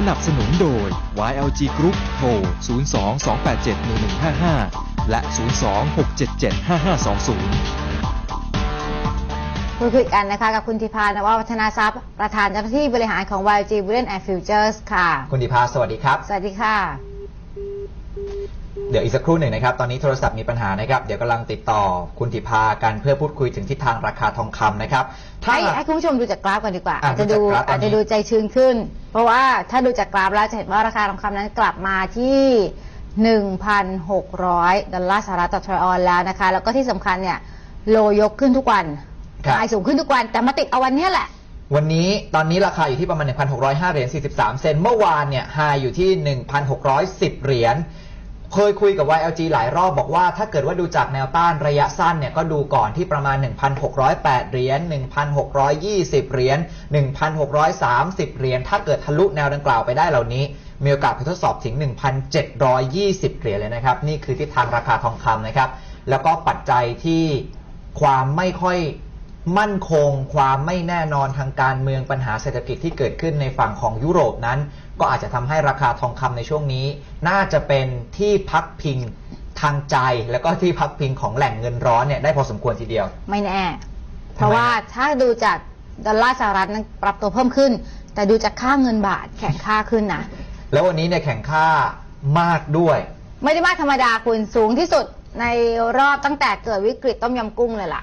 สนับสนุนโดย YLG Group โทร 02-287-1155 และ 02-677-5520พูดคุยกันนะคะกับคุณธิพานววัฒนาทรัพย์ ประธานเจ้าหน้าที่บริหารของ YG b u l l e n and Futures ค่ะ คุณดิพาสวัสดีครับ สวัสดีค่ะเดี๋ยวอีกสักครู่หนึ่งนะครับ ตอนนี้โทรศัพท์มีปัญหานะครับ เดี๋ยวกำลังติดต่อคุณธิพากันเพื่อพูดคุยถึงทิศทางราคาทองคำนะครับ ถ้า ให้ให้คุณผู้ชมดูจากกราฟก่อนดีกว่า อะอาจจะดูดูจากกราฟตอนนี้ อาจจะดูใจชื้นขึ้น เพราะว่าถ้าดูจากกราฟแล้วจะเห็นว่าราคาทองคำนั้นกลับมาที่ 1,600 ดอลลาร์สหรัฐต่อทรอยออนแล้วนะคะ แล้วก็ที่สำคัญเนี่ยโลยกขึ้นทุกวันครับไฮสูงขึ้นทุกวันแต่มาติดเอาวันเนี้ยแหละ วันนี้ตอนนี้ราคาอยู่ที่ประมาณ 1,605 เหรียญ 43 เซนต์เมื่อวานเนี่ยไฮอยู่ที่ 1,610 เหรียญ เคยคุยกับ YLG หลายรอบบอกว่าถ้าเกิดว่าดูจากแนวต้านระยะสั้นเนี่ยก็ดูก่อนที่ประมาณ 1,608 เหรียญ 1,620 เหรียญ 1,630 เหรียญ ถ้าเกิดทะลุแนวดังกล่าวไปได้เหล่านี้ มีโอกาสไปทดสอบถึง 1,720 เหรียญเลยนะครับ นี่คือทิศทางราคาทองคำนะครับ แล้วก็ปัจจัยที่ความไม่ค่อย มั่นคง ความไม่แน่นอนทางการเมืองปัญหาเศรษฐกิจที่เกิดขึ้นในฝั่งของยุโรปนั้น ก็อาจจะทำให้ราคาทองคำในช่วงนี้ น่าจะเป็นที่พักพิงทางใจ แล้วก็ที่พักพิงของแหล่งเงินร้อนเนี่ยได้พอสมควรทีเดียว ไม่แน่ เพราะว่าถ้าดูจากดอลลาร์สหรัฐนั้นปรับตัวเพิ่มขึ้น แต่ดูจากค่าเงินบาทแข็งค่าขึ้นนะแล้ววันนี้เนี่ยแข่งค่ามากด้วย ไม่ได้มากธรรมดาคุณสูงที่สุดในรอบตั้งแต่เกิดวิกฤตต้มยำกุ้งเลยล่ะ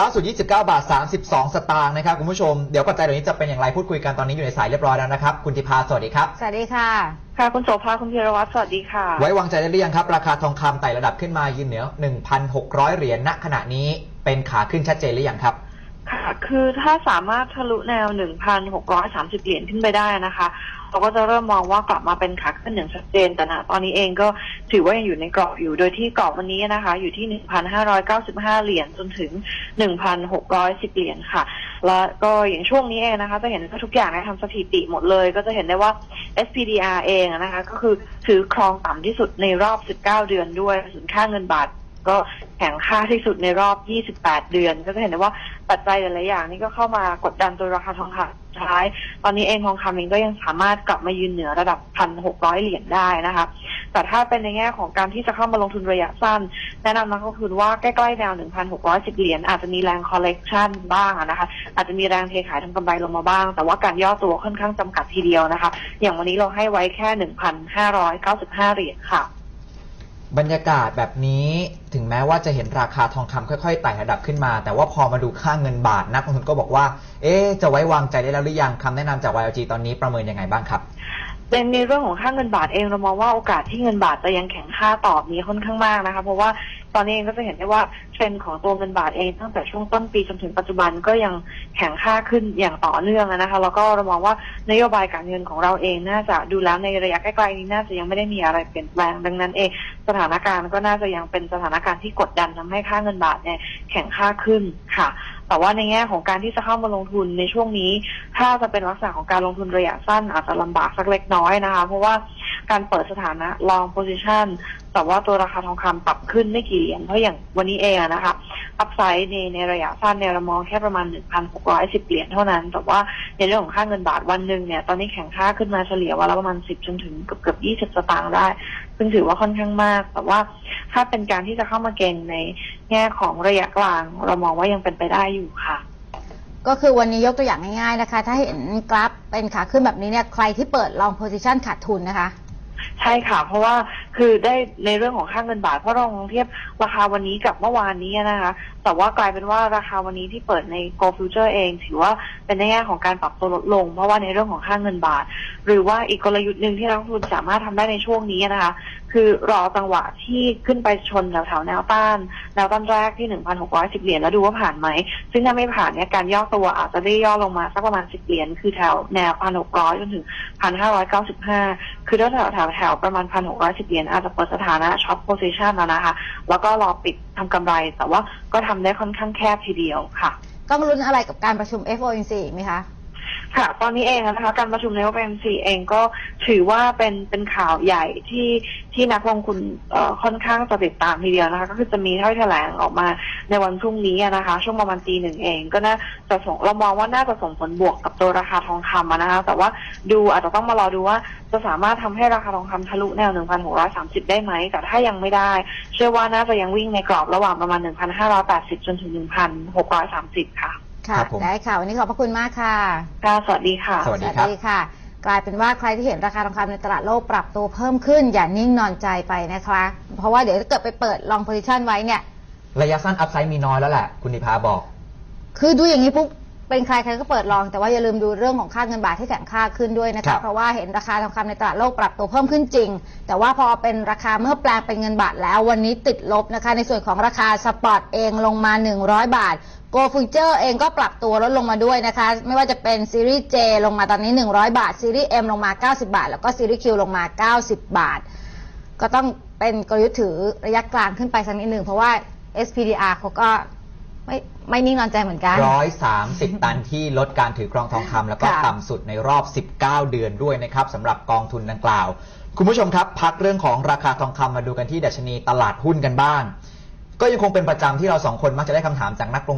ล่าสุด 29 บาท 32 สตางค์นะครับคุณผู้ชม เดี๋ยวปัจจัยเหล่านี้จะเป็นอย่างไรพูดคุยกันตอนนี้อยู่ในสายเรียบร้อยแล้วนะครับ คุณธิพาสวัสดีครับ สวัสดีค่ะ ค่ะ คุณโสภาคุณธีรวัตรสวัสดีค่ะ ไว้วางใจได้หรือยังครับ ราคาทองคำไต่ระดับขึ้นมายืนเหนือ 1,600 เหรียญณขณะนี้เป็นขาขึ้นชัดเจนหรือยังครับค่ะ คือถ้าสามารถทะลุแนว 1,630 เหรียญขึ้นไปได้นะคะ เราก็จะเริ่มมองว่ากลับมาเป็นขาขึ้นอย่างชัดเจน แต่ณตอนนี้เองก็ ถือว่ายังอยู่ในกรอบอยู่ โดยที่กรอบวันนี้นะคะ อยู่ที่ 1,595 เหรียญจนถึง 1,610 เหรียญค่ะ แล้วก็อย่างช่วงนี้เองนะคะ จะเห็นว่าทุกอย่างนี่ยทำสถิติหมดเลย ก็จะเห็นได้ว่า SPDR เองนะคะ ก็คือถือครองต่ำที่สุดในรอบ 19 เดือนด้วยส่วนค่าเงินบาทก็แข็งค่าที่สุดในรอบ 28 เดือน ก็จะเห็นได้ว่าปัจจัยหลายๆอย่างนี่ก็เข้ามากดดันตัวราคาทองคำท้าย ตอนนี้เองทองคำเองก็ยังสามารถกลับมายืนเหนือระดับ 1,600 เหรียญได้นะคะ แต่ถ้าเป็นในแง่ของการที่จะเข้ามาลงทุนระยะสั้น แนะนำนักลงทุนว่าใกล้ๆแนว 1,610 เหรียญอาจจะมีแรงคอลเลกชันบ้างนะคะ อาจจะมีแรงเทขายทำกำไรลงมาบ้าง แต่ว่าการย่อตัวค่อนข้างจำกัดทีเดียวนะคะ อย่างวันนี้เราให้ไว้แค่ 1,595 เหรียญค่ะบรรยากาศแบบนี้ถึงแม้ว่าจะเห็นราคาทองคำค่อยๆไต่ระดับขึ้นมา แต่ว่าพอมาดูค่าเงินบาทนักลงทุนก็บอกว่า เอ๊จะไว้วางใจได้แล้วหรือยังคำแนะนำจาก YLG ตอนนี้ประเมินยังไงบ้างครับ เป็นในเรื่องของค่าเงินบาทเองเรามองว่าโอกาสที่เงินบาทจะยังแข็งค่าต่อมีค่อนข้างมากนะคะ เพราะว่าตอนนี้เองก็จะเห็นได้ว่าเทรนด์ของตัวเงินบาทเองตั้งแต่ช่วงต้นปีจนถึงปัจจุบันก็ยังแข็งค่าขึ้นอย่างต่อเนื่องนะคะ แล้วก็เรามองว่านโยบายการเงินของเราเองน่าจะดูแล้วในระยะใกล้ๆนี้น่าจะยังไม่ได้มีอะไรเปลี่ยนแปลงดังนั้นเอง สถานการณ์ก็น่าจะยังเป็นสถานการณ์ที่กดดันทำให้ค่าเงินบาทเนี่ยแข็งค่าขึ้นค่ะ แต่ว่าในแง่ของการที่จะเข้ามาลงทุนในช่วงนี้ ถ้าจะเป็นลักษณะของการลงทุนระยะสั้นอาจจะลำบากสักเล็กน้อยนะคะ เพราะว่า การเปิดสถานะ long position แต่ว่าตัวราคาทองคำปรับขึ้นไม่กี่เหรียญเพราะอย่างวันนี้เองนะคะอัพไซด์ในในระยะสั้นเนี่ยเรามองแค่ประมาณ 1,610 เหรียญเท่านั้น แต่ว่าในเรื่องของค่าเงินบาทวันหนึ่งเนี่ยตอนนี้แข็งค่าขึ้นมาเฉลี่ยวันละประมาณ 10 จนถึงเกือบเกือบ20 สตางค์ได้ ซึ่งถือว่าค่อนข้างมาก แต่ว่าถ้าเป็นการที่จะเข้ามาเก็งในแง่ของระยะกลาง เรามองว่ายังเป็นไปได้อยู่ค่ะก็คือวันนี้ยกตัวอย่างง่ายๆนะคะ ถ้าเห็นกราฟเป็นขาขึ้นแบบนี้เนี่ย ใครที่เปิด long position ขาดทุนนะคะ ใช่ค่ะ เพราะว่าคือได้ในเรื่องของค่าเงินบาทเพราะเราลองเทียบราคาวันนี้กับเมื่อวานนี้นะคะ แต่ว่ากลายเป็นว่าราคาวันนี้ที่เปิดใน Go Future เอง ถือว่าเป็นในแง่ของการปรับตัวลดลง เพราะว่าในเรื่องของค่าเงินบาท หรือว่าอีกกลยุทธ์หนึ่งที่นักลงทุนสามารถทำได้ในช่วงนี้นะคะคือรอจังหวะที่ขึ้นไปชนแถวๆแนวต้าน แนวต้านแรกที่ 1,610 เหรียญแล้วดูว่าผ่านไหม ซึ่งถ้าไม่ผ่านเนี่ยการย่อตัวอาจจะได้ย่อลงมาสักประมาณ 10 เหรียญคือแถวแนว 1,600 จนถึง 1,595 คือถ้าแถวแถวแถวประมาณ 1,610 เหรียญอาจจะเปิดสถานะช็อตโพซิชันแล้วนะคะ แล้วก็รอปิดทำกำไร แต่ว่าก็ทำได้ค่อนข้างแคบทีเดียวค่ะต้องลุ้นอะไรกับการประชุม FOMC อีกไหมคะ ค่ะตอนนี้เองนะคะการประชุมใน OPMC เองก็ถือว่าเป็นเป็นข่าวใหญ่ที่ที่นักลงทุนค่อนข้างจะติดตามทีเดียวนะคะ ก็คือจะมีถ้อยแถลงออกมาในวันพรุ่งนี้นะคะ ช่วงประมาณตีหนึ่งเอง ก็น่าจะส่งเรามองว่าน่าจะส่งผลบวกกับตัวราคาทองคำนะคะแต่ว่าดูอาจจะต้องมารอดูว่าจะสามารถทำให้ราคาทองคำทะลุแนว 1,630 ได้ไหม แต่ถ้ายังไม่ได้ เชื่อว่าน่าจะยังวิ่งในกรอบระหว่างประมาณ 1,580 จนถึง 1,630 ค่ะ ค่ะครับผม ได้ค่ะ วันนี้ขอบพระคุณมากค่ะ ค่ะสวัสดีค่ะ สวัสดีครับ ค่ะ กลายเป็นว่าใครที่เห็นราคาทองคำในตลาดโลกปรับตัวเพิ่มขึ้น อย่านิ่งนอนใจไปนะคะ เพราะว่าเดี๋ยวถ้าเกิดไปเปิดลองโพซิชันไว้เนี่ย ระยะสั้นอัพไซด์มีน้อยแล้วแหละ คุณนิพาบอก คือดูอย่างนี้ปุ๊บ เป็นใครใครก็เปิดลอง แต่ว่าอย่าลืมดูเรื่องของค่าเงินบาทที่แข็งค่าขึ้นด้วยนะครัคะบ เพราะว่าเห็นราคาทองคำในตลาดโลกปรับตัวเพิ่มขึ้นจริง แต่ว่าพอเป็นราคาเมื่อแปลงเป็นเงินบาทแล้ววันนี้ติดลบนะคะ ในส่วนของราคาสปอร์ตเองลงมา 100 บาทโกฟูเจอร์เองก็ปรับตัวลดลงมาด้วยนะคะ ไม่ว่าจะเป็นซีรีส์ J ลงมาตอนนี้ 100 บาท ซีรีส์ M ลงมา 90 บาท แล้วก็ซีรีส์ Q ลงมา 90 บาท ก็ต้องเป็นกลยุทธ์ถือระยะกลางขึ้นไปสักนิดหนึ่งเพราะว่า SPDR เขาก็ ไม่ไม่นิ่งนอนใจเหมือนกันร้อยสามสิบตันที่ลดการถือครองทองคำแล้วก็ค่ะ ต่ำสุดในรอบ 19 เดือนด้วยนะครับสำหรับกองทุนดังกล่าว คุณผู้ชมครับ พักเรื่องของราคาทองคำมาดูกันที่ดัชนีตลาดหุ้นกันบ้าง ก็ยังคงเป็นประจำที่เราสองคนมักจะได้คำถามจากนักลง